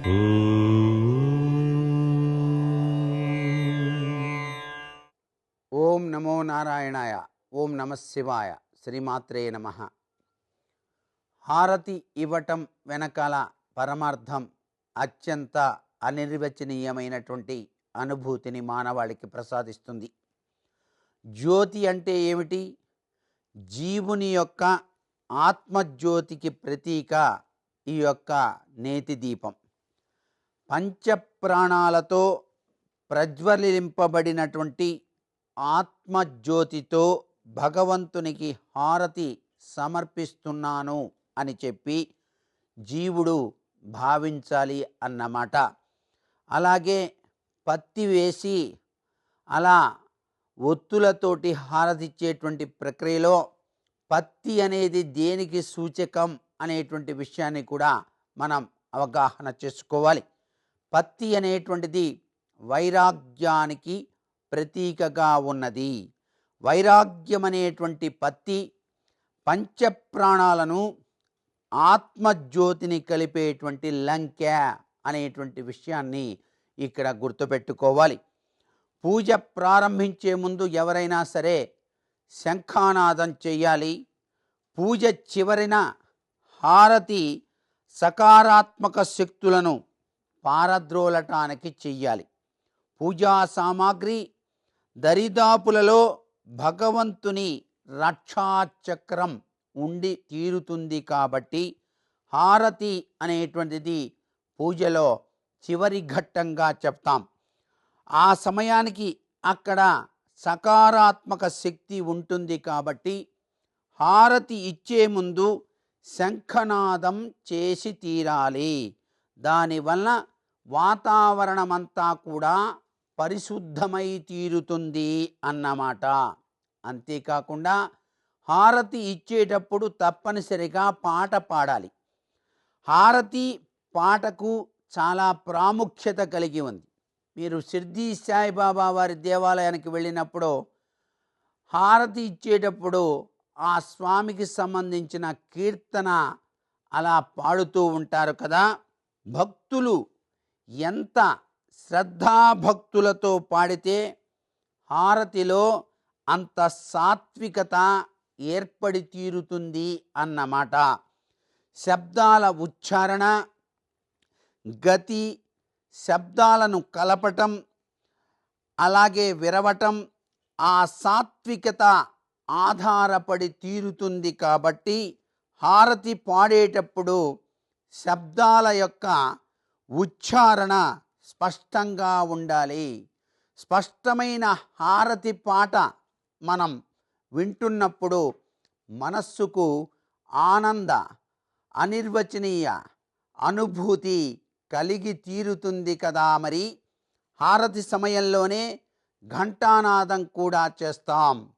ఓం నమో నారాయణాయ ఓం నమ శివాయ శ్రీమాత్రే నమ. హారతి ఇవ్వటం వెనకాల పరమార్థం అత్యంత అనిర్వచనీయమైనటువంటి అనుభూతిని మానవాళికి ప్రసాదిస్తుంది. జ్యోతి అంటే ఏమిటి? జీవుని యొక్క ఆత్మజ్యోతికి ప్రతీక ఈ యొక్క నేతి దీపం. పంచప్రాణాలతో ప్రజ్వలింపబడినటువంటి ఆత్మజ్యోతితో భగవంతునికి హారతి సమర్పిస్తున్నాను అని చెప్పి జీవుడు భావించాలి అన్నమాట. అలాగే పత్తి వేసి అలా ఒత్తులతోటి హారతిచ్చేటువంటి ప్రక్రియలో పత్తి అనేది దేనికి సూచకం అనేటువంటి విషయాన్ని కూడా మనం అవగాహన చేసుకోవాలి. పత్తి అనేటువంటిది వైరాగ్యానికి ప్రతీకగా ఉన్నది. వైరాగ్యం అనేటువంటి పత్తి పంచప్రాణాలను ఆత్మజ్యోతిని కలిపేటువంటి లంకె అనేటువంటి విషయాన్ని ఇక్కడ గుర్తుపెట్టుకోవాలి. పూజ ప్రారంభించే ముందు ఎవరైనా సరే శంఖానాదం చేయాలి. పూజ చివరిన హారతి సకారాత్మక శక్తులను పారద్రోలటానికి చెయ్యాలి. పూజా సామాగ్రి దరిదాపులలో భగవంతుని రక్షాచక్రం ఉండి తీరుతుంది కాబట్టి హారతి అనేటువంటిది పూజలో చివరి ఘట్టంగా చెప్తాం. ఆ సమయానికి అక్కడ సకారాత్మక శక్తి ఉంటుంది కాబట్టి హారతి ఇచ్చే ముందు శంఖనాదం చేసి తీరాలి. దానివల్ల వాతావరణమంతా కూడా పరిశుద్ధమై తీరుతుంది అన్నమాట. అంతేకాకుండా హారతి ఇచ్చేటప్పుడు తప్పనిసరిగా పాట పాడాలి. హారతి పాటకు చాలా ప్రాముఖ్యత కలిగి ఉంది. మీరు సిద్ధి సాయిబాబా వారి దేవాలయానికి వెళ్ళినప్పుడు హారతి ఇచ్చేటప్పుడు ఆ స్వామికి సంబంధించిన కీర్తన అలా పాడుతూ ఉంటారు కదా. భక్తులు ఎంత శ్రద్ధాభక్తులతో పాడితే హారతిలో అంత సాత్వికత ఏర్పడి తీరుతుంది అన్నమాట. శబ్దాల ఉచ్చారణ గతి శబ్దాలను కలపటం అలాగే విరవటం ఆ సాత్వికత ఆధారపడి తీరుతుంది కాబట్టి హారతి పాడేటప్పుడు శబ్దాల యొక్క ఉచ్చారణ స్పష్టంగా ఉండాలి. స్పష్టమైన హారతి పాట మనం వింటున్నప్పుడు మనస్సుకు ఆనంద అనిర్వచనీయ అనుభూతి కలిగి తీరుతుంది కదా మరి. హారతి సమయంలోనే ఘంటానాదం కూడా చేస్తాం.